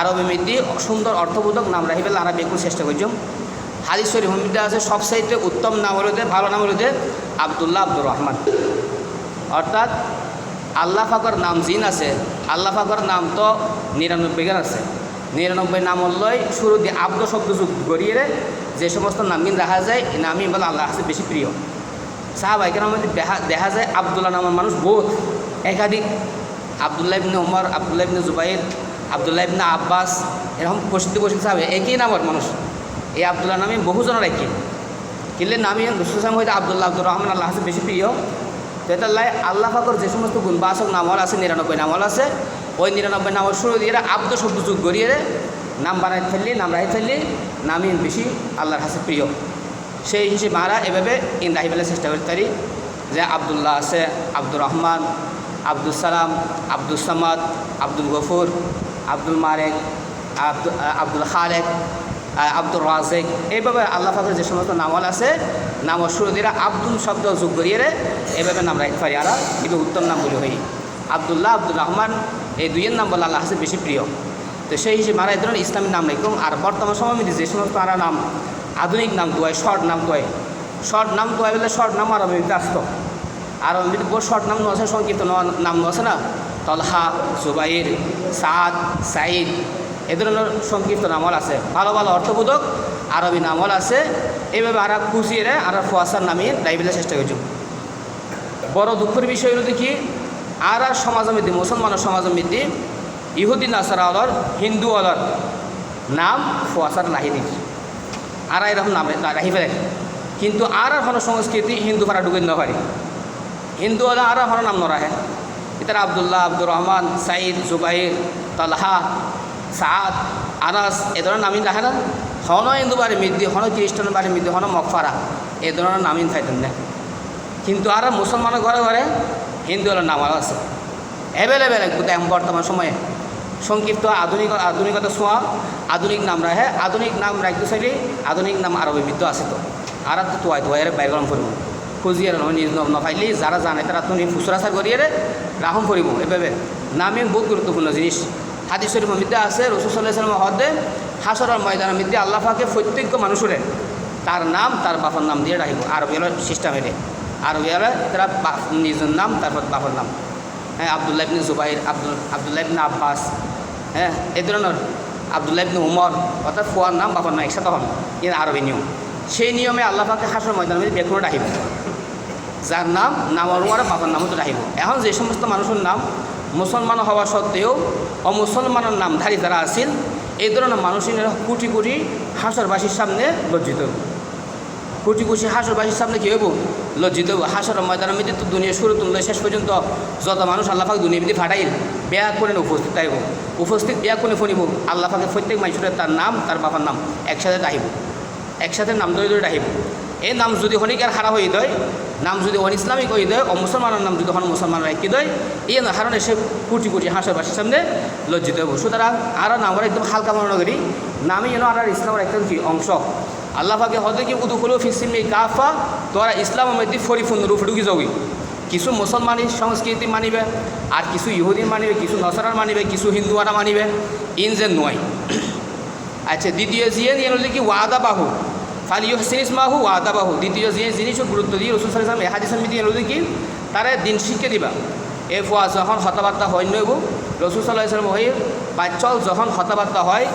আরবি মিদ্দি সুন্দর অর্থবোধক নাম রাখিবে আরবি বেকুল চেষ্টা করছম হাদিস শরীফ মধ্যে আছে সবসাইতে উত্তম নাম হলো যে, ভালো নাম হলো যে, আবদুল্লাহ আব্দুর রহমান। অর্থাৎ, আল্লাহ ফাকর নাম জিন আছে, আল্লাহ ফাকর নাম তো নিরানব্বই গান আছে। নিরানব্বই নাম হল্লই শুরু দিয়ে আব্দ শব্দ যুগ গড়িয়ে যে সমস্ত নামিন রাখা যায়, এই নামই বলে আল্লাহ কাছে বেশি প্রিয়। সাহাবাইকের মধ্যে দেখা দেখা যায় আবদুল্লাহ নামের মানুষ বহুত। একাধিক, আবদুল্লাহ ইবনে উমর, আবদুল্লাহ ইবনে জুবাইর আবদুল্লাহ ইবনে আব্বাস, এরকম প্রসিদ্ধ প্রসিদ্ধ সাহাবে, একই নামের মানুষ। এই আবদুল্লাহ নামে বহুজনের একই। কিন্তু নামি রসুলাম হয়তো আবদুল্লাহ আব্দুর রহমান আল্লাহ কাছে বেশি প্রিয়। তো এটা আল্লাহ ফাকর যে সমস্ত গুণবাসক নামল আছে, নিরানব্বই নামল আছে। ওই নিরানব্বই নামল শুরু দিয়ে আব্দ শব্দ যুগ গড়িয়ে নাম বানাই ফেললি, নাম রাখি ফেললি, নামই বেশি আল্লাহর কাছে প্রিয়। সেই হিসেবে মারা এভাবে ইন রাখি ফেলার চেষ্টা করতে পারি যে আবদুল্লাহ আছে, আব্দুর রহমান আব্দুল সালাম আব্দুল সামাদ, আব্দুল গফুর আব্দুল মারেক আব্দুল খালেক আব্দুর রাজেক এইভাবে আল্লাহ ফাকর যে সমস্ত নামল আছে নাম শুরু দিয়ে আব্দুল শব্দ যোগ করিয়ে এইভাবে নাম রাখতে পারি আর কিন্তু উত্তম নাম বলে হই। আবদুল্লাহ আব্দুল রহমান, এই দুইয়ের নাম বলে আল্লাহ কাছে বেশি প্রিয়। তো সেই হিসেবে মারা এই ধরনের ইসলামের নাম রাখুন আর বর্তমান সময় যে সমস্ত আরা নাম, আধুনিক নাম দোয় শর্ট নাম কয়, শর্ট নাম দোয় বলে শর্ট নাম আর আসতো আর বহু শর্ট নাম আছে, সংক্ষিপ্ত নাম আছে না? তলহা সুবাইর সাদ সাইদ এ ধরনের সংক্ষিপ্ত নামল আছে। ভালো ভালো অর্থবোধক আরবি নামল আছে। এইভাবে আর খুশিয়ে আর ফোয়াসার নামিয়ে ডাইবেলার চেষ্টা করছি। বড় দুঃখের বিষয় হলো দেখি, আর আর সমাজ মধ্যে মুসলমানের সমাজ মধ্যে ইহুদিন আসার আলর হিন্দু আলর নাম ফোয়াসার নাহি দিস আর এরকম নাম রাখি ফেলে। কিন্তু আর আর সংস্কৃতি হিন্দু ভাড়া ঢুকে না পারে। হিন্দু আর আর কোনো নাম নরাহে ইতার আবদুল্লাহ আব্দুর রহমান সাইদ জুবাইর, তালহা সাদ আনাস, এ ধরনের নামিন রাখে না। হন হিন্দু বাড়ি মৃদ্ধি হন খ্রিস্টান বাড়ি মৃদ্ধি হন মকফারা এ ধরনের নামিন থাকতেন না কিন্তু আর মুসলমানের ঘরে ঘরে হিন্দু হলের নাম আছে। অ্যাভেলেবেল বর্তমান সময়ে। সংক্ষিপ্ত আধুনিক, আধুনিকতা ছোঁয়া আধুনিক নাম রাখে, আধুনিক নাম রাখতে চাইলে আধুনিক নাম আরবি বিদ্য আছে তো। আর তো তোয়াই তোয়াই বাইর গরম খুঁজিয়ে নফাইলি যারা জানে তারা তুমি ফুসরাচার করিয়ে রাহম করিব এভাবে নামে বহুত গুরুত্বপূর্ণ জিনিস হাদিস শরীফ মধ্যে আছে রসুসাল্লাহ হদে হাসরের ময়দানের মধ্যে আল্লাহ পাকে প্রত্যেক মানুষের তার নাম তার বাপর নাম দিয়ে রাখিব আরবি হলো সিস্টেম এটা আরবি হলো তারা নিজের নাম তারপর বাপর নাম। হ্যাঁ আবদুল্লাহ ইবনে জুবাইর আব্দুল, আবদুল্লাহ ইবনে আব্বাস হ্যাঁ এই ধরনের আবদুল্লাহ ইবনে উমর অর্থাৎ ফুয়ার নাম বাপর নাম একসাথে হন এর আরবি নিয়ম। সেই নিয়মে আল্লাহ পাকে হাসর ময়দানের মধ্যে বেকুনো রাখিব যার নাম নাম অনুমারে বাবার নামও তো রাখিব এখন যে সমস্ত মানুষের নাম মুসলমান হওয়া সত্ত্বেও অমুসলমানের নামধারী যারা আছিল এই ধরনের মানুষের কোটি কোটি হাসরবাসীর সামনে লজ্জিত। কোটি কোটি হাসরবাসীর সামনে কী হইব? লজ্জিত। হাসর ময়দানের মধ্যে তো দুনিয়া শুরু তুললে শেষ পর্যন্ত যত মানুষ আল্লাহাক দুনিয়া মধ্যে ফাটাইল, বেয়া করে উপস্থিত থাকব উপস্থিত বেয়া করে ফনিব। আল্লাহাকে প্রত্যেক মানুষের তার নাম, তার বাবার নাম একসাথে রাখিব একসাথে নাম ধরে ধরে রাখিব এই নাম যদি হনিকার খারাপ হয়ে দেয়, নাম যদি অন ইসলামিক হয়ে দেয় ও মুসলমানের নাম যদি হন মুসলমান রাখি দেয়, এই কারণে সে কোটি কোটি হাঁসবাসীর সামনে লজ্জিত হব। সুতরাং আর নামের একদম হালকা মনে করি নামই যেন আর ইসলামের একদম কি অংশ। আল্লাহ পাকে হয়তো কি উদু হলো ফিসিমি কাফা তোরা ইসলামের মধ্যে পরিপূর্ণ রূপে ঢুকে যাবি। কিছু মুসলমানি সংস্কৃতি মানিবে আর কিছু ইহুদি মানিবে, কিছু নসরার মানিবে, কিছু হিন্দুয়ারা মানিবে, ইন যে নয়। আচ্ছা দ্বিতীয় জিয়ে নিয়ে কি ওয়াদা বাহু। ফালি সিনিস মাহু আদাবাহু। বাহু দ্বিতীয় যে জিনিসও গুরুত্ব দিয়ে রসুল সালাম এহাদিসের মিতি এলো কি? তারা দিন শিখে দিবা। এ ফুয়া যখন হতাবার্তা হয় নইব, রসুল সাল্লাহ ইসলাম হয়ে বাচ্চল যখন হতাবার্তা হয়